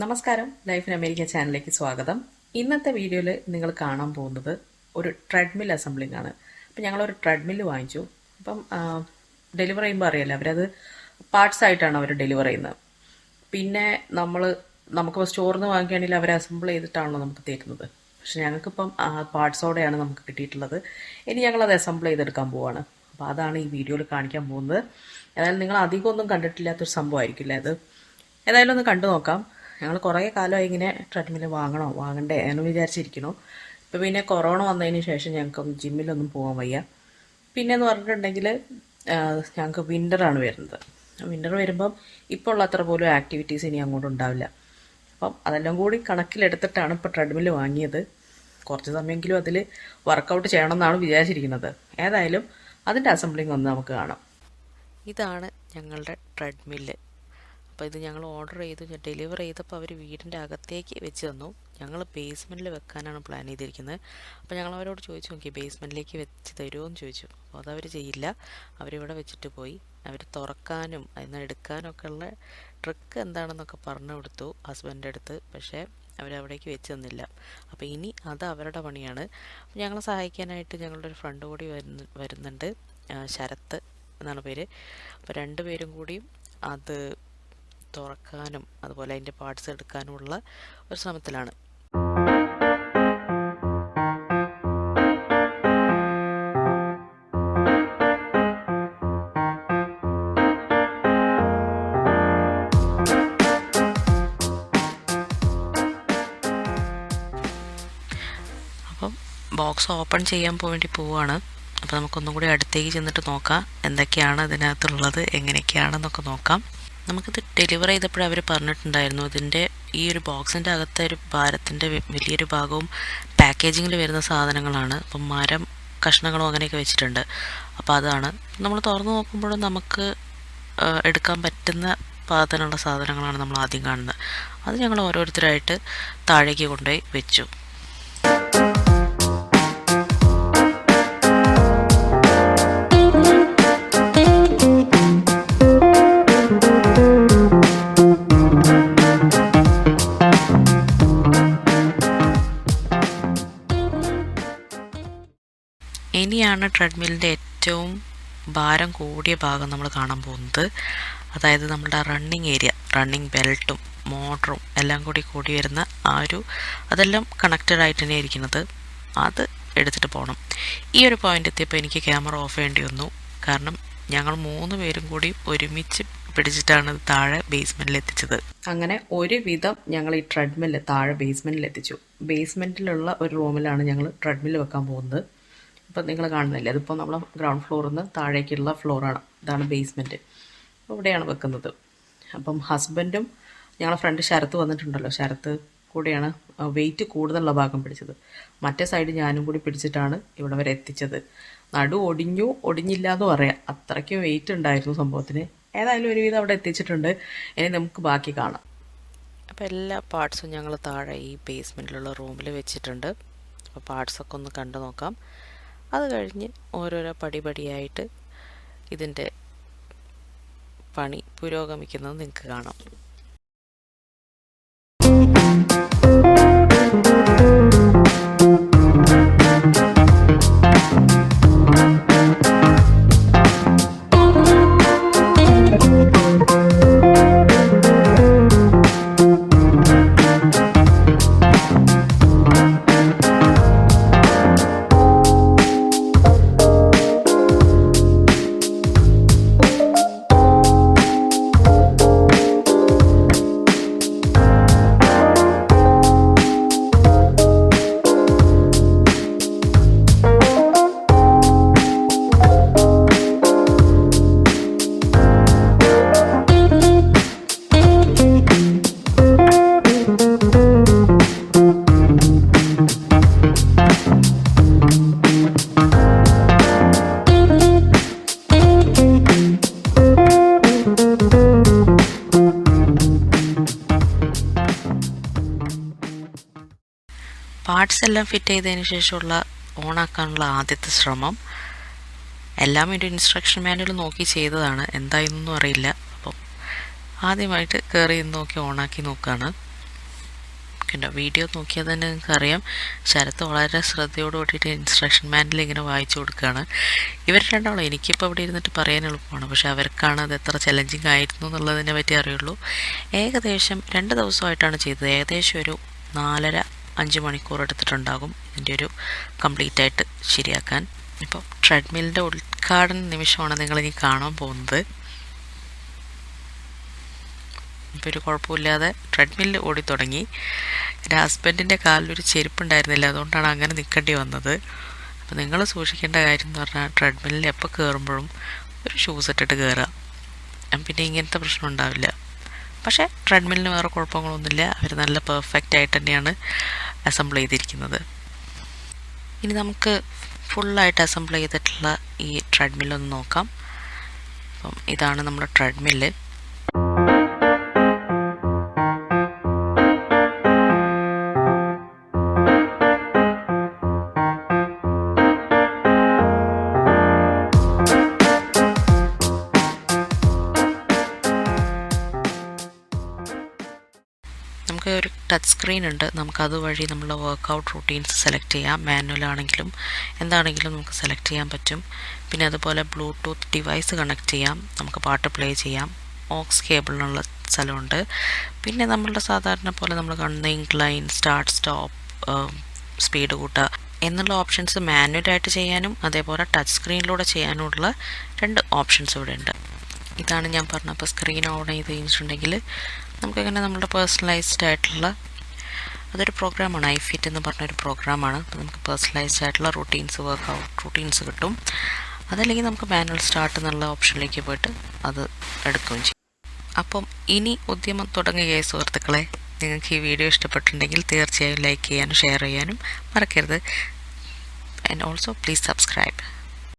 നമസ്കാരം. Life in America ചാനലിലേക്ക് സ്വാഗതം. ഇന്നത്തെ വീഡിയോയിൽ നിങ്ങൾ കാണാൻ പോകുന്നത് ഒരു ട്രെഡ്മിൽ അസംബ്ലിംഗ് ആണ്. അപ്പം ഞങ്ങളൊരു ട്രെഡ്മിൽ വാങ്ങിച്ചു. അപ്പം ഡെലിവർ ചെയ്യുമ്പോൾ അറിയാലോ അവരത് പാർട്സ് ആയിട്ടാണ് അവർ ഡെലിവർ ചെയ്യുന്നത്. പിന്നെ നമ്മൾ നമുക്ക് സ്റ്റോറിൽ നിന്ന് വാങ്ങിക്കുകയാണെങ്കിൽ അവർ അസംബിൾ ചെയ്തിട്ടാണല്ലോ നമുക്ക് തരുന്നത് പക്ഷെ ഞങ്ങൾക്കിപ്പം പാർട്സോടെയാണ് നമുക്ക് കിട്ടിയിട്ടുള്ളത്. ഇനി ഞങ്ങളത് അസംബിൾ ചെയ്തെടുക്കാൻ പോവാണ്. അപ്പോൾ അതാണ് ഈ വീഡിയോയിൽ കാണിക്കാൻ പോകുന്നത്. ഏതായാലും നിങ്ങൾ അധികമൊന്നും കണ്ടിട്ടില്ലാത്തൊരു സംഭവമായിരിക്കില്ല അത്? ഏതായാലും ഒന്ന് കണ്ടു നോക്കാം. ഞങ്ങൾ കുറേ കാലമായി ഇങ്ങനെ ട്രെഡ്മിൽ വാങ്ങണോ വാങ്ങണ്ടേ എന്ന് വിചാരിച്ചിരിക്കണു ഇപ്പോൾ പിന്നെ കൊറോണ വന്നതിന് ശേഷം ഞങ്ങൾക്ക് ജിമ്മിലൊന്നും പോകാൻ വയ്യ. പിന്നെ എന്ന് പറഞ്ഞിട്ടുണ്ടെങ്കിൽ ഞങ്ങൾക്ക് വിന്ററാണ് വരുന്നത്. വിന്റർ വരുമ്പം ഇപ്പോൾ ഉള്ള അത്ര പോലും ആക്ടിവിറ്റീസ് ഇനി അങ്ങോട്ട് ഉണ്ടാവില്ല. അപ്പം അതെല്ലാം കൂടി കണക്കിലെടുത്തിട്ടാണ് ഇപ്പോൾ ട്രെഡ്മിൽ വാങ്ങിയത്. കുറച്ച് സമയമെങ്കിലും അതിൽ വർക്കൗട്ട് ചെയ്യണം എന്നാണ് വിചാരിച്ചിരിക്കുന്നത്. ഏതായാലും അതിന്റെ അസംബ്ലിങ് ഒന്ന് നമുക്ക് കാണാം. ഇതാണ് ഞങ്ങളുടെ ട്രെഡ്മില്ല് അപ്പോൾ ഇത് ഞങ്ങൾ ഓർഡർ ചെയ്തു. ഡെലിവർ ചെയ്തപ്പോൾ അവർ വീടിന്റെ അകത്തേക്ക് വെച്ച് തന്നു. ഞങ്ങൾ ബേസ്മെന്റിൽ വെക്കാനാണ് പ്ലാൻ ചെയ്തിരിക്കുന്നത് അപ്പോൾ ഞങ്ങൾ അവരോട് ചോദിച്ചു നോക്കി ബേസ്മെന്റിലേക്ക് വെച്ച് തരുമോ എന്ന് ചോദിച്ചു. അപ്പോൾ അതവർ ചെയ്യില്ല. അവരിവിടെ വെച്ചിട്ട് പോയി. അവർ തുറക്കാനും അതിന് എടുക്കാനൊക്കെ ഉള്ള ട്രിക്ക് എന്താണെന്നൊക്കെ പറഞ്ഞു കൊടുത്തു ഹസ്ബൻഡിന്റെ അടുത്ത്. പക്ഷേ അവരവിടേക്ക് വെച്ച് തന്നില്ല. അപ്പോൾ ഇനി അത് അവരുടെ പണിയാണ്. ഞങ്ങളെ സഹായിക്കാനായിട്ട് ഞങ്ങളുടെ ഒരു ഫ്രണ്ട് കൂടി വരുന്ന വരുന്നുണ്ട്. ശരത്ത് എന്നാണ് പേര്. അപ്പോൾ രണ്ടുപേരും കൂടിയും അത് തുറക്കാനും അതുപോലെ അതിന്റെ പാർട്സ് എടുക്കാനുമുള്ള ഒരു ശ്രമത്തിലാണ്. ബോക്സ് ഓപ്പൺ ചെയ്യാൻ വേണ്ടി പോവുകയാണ് അപ്പോൾ നമുക്കൊന്നും കൂടി അടുത്തേക്ക് ചെന്നിട്ട് നോക്കാം. എന്തൊക്കെയാണ് ഇതിനകത്തുള്ളത് എങ്ങനെയൊക്കെയാണെന്നൊക്കെ നോക്കാം. നമുക്കിത് ഡെലിവർ ചെയ്തപ്പോൾ അവർ പറഞ്ഞിട്ടുണ്ടായിരുന്നു. ഇതിന്റെ ഈ ഒരു ബോക്സിന്റെ അകത്തെ ഒരു ഭാരത്തിന്റെ വലിയൊരു ഭാഗവും പാക്കേജിങ്ങിൽ വരുന്ന സാധനങ്ങളാണ്. അപ്പം മരം കഷ്ണങ്ങളും അങ്ങനെയൊക്കെ വെച്ചിട്ടുണ്ട്. അപ്പോൾ അതാണ്. നമ്മൾ തുറന്നു നോക്കുമ്പോഴും നമുക്ക് എടുക്കാൻ പറ്റുന്ന പാകത്തിനുള്ള സാധനങ്ങളാണ് നമ്മൾ ആദ്യം കാണുന്നത്. അത് ഞങ്ങൾ ഓരോരുത്തരായിട്ട് താഴേക്ക് കൊണ്ടുപോയി വെച്ചു. ട്രെഡ്മില്ലിന്റെ ഏറ്റവും ഭാരം കൂടിയ ഭാഗം നമ്മൾ കാണാൻ പോകുന്നത്. അതായത് നമ്മുടെ റണ്ണിങ് ഏരിയ റണ്ണിങ് ബെൽറ്റും മോട്ടറും എല്ലാം കൂടി കൂടി വരുന്ന ആ ഒരു അതെല്ലാം കണക്റ്റഡ് ആയിട്ട് തന്നെ ഇരിക്കുന്നത്. അത് എടുത്തിട്ട് പോകണം ഈ ഒരു പോയിന്റ് എത്തിയപ്പോൾ എനിക്ക് ക്യാമറ ഓഫ് ചെയ്യേണ്ടി വന്നു. കാരണം ഞങ്ങൾ മൂന്ന് പേരും കൂടി ഒരുമിച്ച് പിടിച്ചിട്ടാണ് താഴെ ബേസ്മെന്റിൽ എത്തിച്ചത്. അങ്ങനെ ഒരുവിധം ഞങ്ങൾ ഈ ട്രെഡ്മിൽ താഴെ ബേസ്മെന്റിൽ എത്തിച്ചു. ബേസ്മെന്റിലുള്ള ഒരു റൂമിലാണ് ഞങ്ങൾ ട്രെഡ്മിൽ വെക്കാൻ പോകുന്നത്. ഇപ്പം നിങ്ങൾ കാണുന്നില്ലേ? അതിപ്പോൾ നമ്മൾ ഗ്രൗണ്ട് ഫ്ലോറിൽ നിന്ന് താഴേക്കുള്ള ഫ്ലോറാണ് ഇതാണ് ബേസ്മെന്റ് അപ്പോൾ ഇവിടെയാണ് വെക്കുന്നത്. അപ്പം ഹസ്ബൻഡും ഞങ്ങളുടെ ഫ്രണ്ട് ശരത്ത് വന്നിട്ടുണ്ടല്ലോ. ശരത്ത് കൂടെയാണ് വെയിറ്റ് കൂടുതലുള്ള ഭാഗം പിടിച്ചത്. മറ്റേ സൈഡ് ഞാനും കൂടി പിടിച്ചിട്ടാണ് ഇവിടെ വരെ എത്തിച്ചത്. നടു ഒടിഞ്ഞു ഒടിഞ്ഞില്ല എന്ന് പറയാം. അത്രയ്ക്ക് വെയിറ്റ് ഉണ്ടായിരുന്നു സംഭവത്തിന്. ഏതായാലും ഒരുവിധം അവിടെ എത്തിച്ചിട്ടുണ്ട്. ഇനി നമുക്ക് ബാക്കി കാണാം. അപ്പോൾ എല്ലാ പാർട്സും ഞങ്ങൾ താഴെ ഈ ബേസ്മെന്റിലുള്ള റൂമിൽ വെച്ചിട്ടുണ്ട്. അപ്പോൾ പാർട്സൊക്കെ ഒന്ന് കണ്ടു നോക്കാം. അത് കഴിഞ്ഞ് ഓരോരോ പടിപടിയായിട്ട് ഇതിന്റെ പണി പുരോഗമിക്കുന്നത് നിങ്ങൾക്ക് കാണാം. പാർട്സ് എല്ലാം ഫിറ്റ് ചെയ്തതിന് ശേഷമുള്ള ഓണാക്കാനുള്ള ആദ്യത്തെ ശ്രമം എല്ലാം ഒരു ഇൻസ്ട്രക്ഷൻ മാനുവൽ നോക്കി ചെയ്തതാണ്. എന്തായെന്നൊന്നും അറിയില്ല. അപ്പം ആദ്യമായിട്ട് കയറി നോക്കി ഓണാക്കി നോക്കുകയാണ് കണ്ടോ വീഡിയോ നോക്കിയാൽ തന്നെ നിങ്ങൾക്ക് അറിയാം. ശരത്ത് വളരെ ശ്രദ്ധയോട് കൂടിയിട്ട് ഇൻസ്ട്രക്ഷൻ മാനിൽ ഇങ്ങനെ വായിച്ചു കൊടുക്കുകയാണ്. ഇവർ രണ്ടാളും എനിക്കിപ്പോൾ ഇവിടെ ഇരുന്നിട്ട് പറയാൻ എളുപ്പമാണ്. പക്ഷെ അവർക്കാണ് അത് എത്ര ചലഞ്ചിങ് ആയിരുന്നു എന്നുള്ളതിനെ പറ്റി അറിയുള്ളൂ. ഏകദേശം രണ്ട് ദിവസമായിട്ടാണ് ചെയ്തത്. ഏകദേശം ഒരു നാലര അഞ്ച് മണിക്കൂർ എടുത്തിട്ടുണ്ടാകും. ഇതിന്റെ ഒരു കംപ്ലീറ്റ് ആയിട്ട് ശരിയാക്കാൻ. ഇപ്പോൾ ട്രെഡ്മില്ലിന്റെ ഉദ്ഘാടന നിമിഷമാണ് നിങ്ങളിനി കാണാൻ പോകുന്നത്. ഇപ്പോൾ ഒരു കുഴപ്പമില്ലാതെ ട്രെഡ്മില്ല് ഓടി തുടങ്ങി. എന്റെ ഹസ്ബൻഡിന്റെ കാലിലൊരു ചെരുപ്പുണ്ടായിരുന്നില്ല അതുകൊണ്ടാണ് അങ്ങനെ നിൽക്കേണ്ടി വന്നത്. അപ്പോൾ നിങ്ങൾ സൂക്ഷിക്കേണ്ട കാര്യം എന്ന് പറഞ്ഞാൽ ട്രെഡ്മില്ലിൽ എപ്പോൾ കയറുമ്പോഴും ഒരു ഷൂസ് ഇട്ടിട്ട് കയറുക പിന്നെ ഇങ്ങനത്തെ പ്രശ്നം ഉണ്ടാവില്ല. പക്ഷേ ട്രെഡ്മില്ലിന് വേറെ കുഴപ്പങ്ങളൊന്നുമില്ല. അവർ നല്ല പെർഫെക്റ്റ് ആയിട്ട് തന്നെയാണ് അസംബിൾ ചെയ്തിരിക്കുന്നത്. ഇനി നമുക്ക് ഫുള്ളായിട്ട് അസംബിൾ ചെയ്തിട്ടുള്ള ഈ ട്രെഡ്മില്ലൊന്ന് നോക്കാം. അപ്പം ഇതാണ് നമ്മുടെ ട്രെഡ്മില്ല് നമുക്ക് ഒരു ടച്ച് സ്ക്രീൻ ഉണ്ട്. നമുക്ക് അതുവഴി നമ്മളെ വർക്കൗട്ട് റൂട്ടീൻസ് സെലക്ട് ചെയ്യാം. മാനുവൽ ആണെങ്കിലും എന്താണെങ്കിലും നമുക്ക് സെലക്ട് ചെയ്യാൻ പറ്റും. പിന്നെ അതുപോലെ ബ്ലൂടൂത്ത് ഡിവൈസ് കണക്ട് ചെയ്യാം. നമുക്ക് പാട്ട് പ്ലേ ചെയ്യാം. ഓക്സ് കേബിളിനുള്ള സ്ഥലമുണ്ട്. പിന്നെ നമ്മളുടെ സാധാരണ പോലെ നമ്മൾ കാണുന്ന ഇൻക്ലൈൻ സ്റ്റാർട്ട് സ്റ്റോപ്പ് സ്പീഡ് കൂട്ടുക. എന്നുള്ള ഓപ്ഷൻസ് മാനുവലായിട്ട് ചെയ്യാനും അതേപോലെ ടച്ച് സ്ക്രീനിലൂടെ ചെയ്യാനുമുള്ള രണ്ട് ഓപ്ഷൻസ് ഇവിടെ ഉണ്ട് ഇതാണ് ഞാൻ പറഞ്ഞത്. അപ്പോൾ സ്ക്രീൻ ഓൺ ചെയ്ത് കഴിഞ്ഞിട്ടുണ്ടെങ്കിൽ നമുക്കങ്ങനെ നമ്മുടെ പേഴ്സണലൈസ്ഡ് ആയിട്ടുള്ള അതൊരു പ്രോഗ്രാമാണ് ഐഫിറ്റ് ഫിറ്റ് എന്ന് പറഞ്ഞൊരു പ്രോഗ്രാമാണ് അപ്പോൾ നമുക്ക് പേഴ്സണലൈസ്ഡ് ആയിട്ടുള്ള റൂട്ടീൻസ് വർക്കൗട്ട് റൂട്ടീൻസ് കിട്ടും. അതല്ലെങ്കിൽ നമുക്ക് മാനുവൽ സ്റ്റാർട്ട് എന്നുള്ള ഓപ്ഷനിലേക്ക് പോയിട്ട് അത് എടുക്കുകയും ചെയ്യും. അപ്പം ഇനി ഉദ്യമം തുടങ്ങുക സുഹൃത്തുക്കളെ. നിങ്ങൾക്ക് ഈ വീഡിയോ ഇഷ്ടപ്പെട്ടിട്ടുണ്ടെങ്കിൽ തീർച്ചയായും ലൈക്ക് ചെയ്യാനും ഷെയർ ചെയ്യാനും മറക്കരുത്. And also please subscribe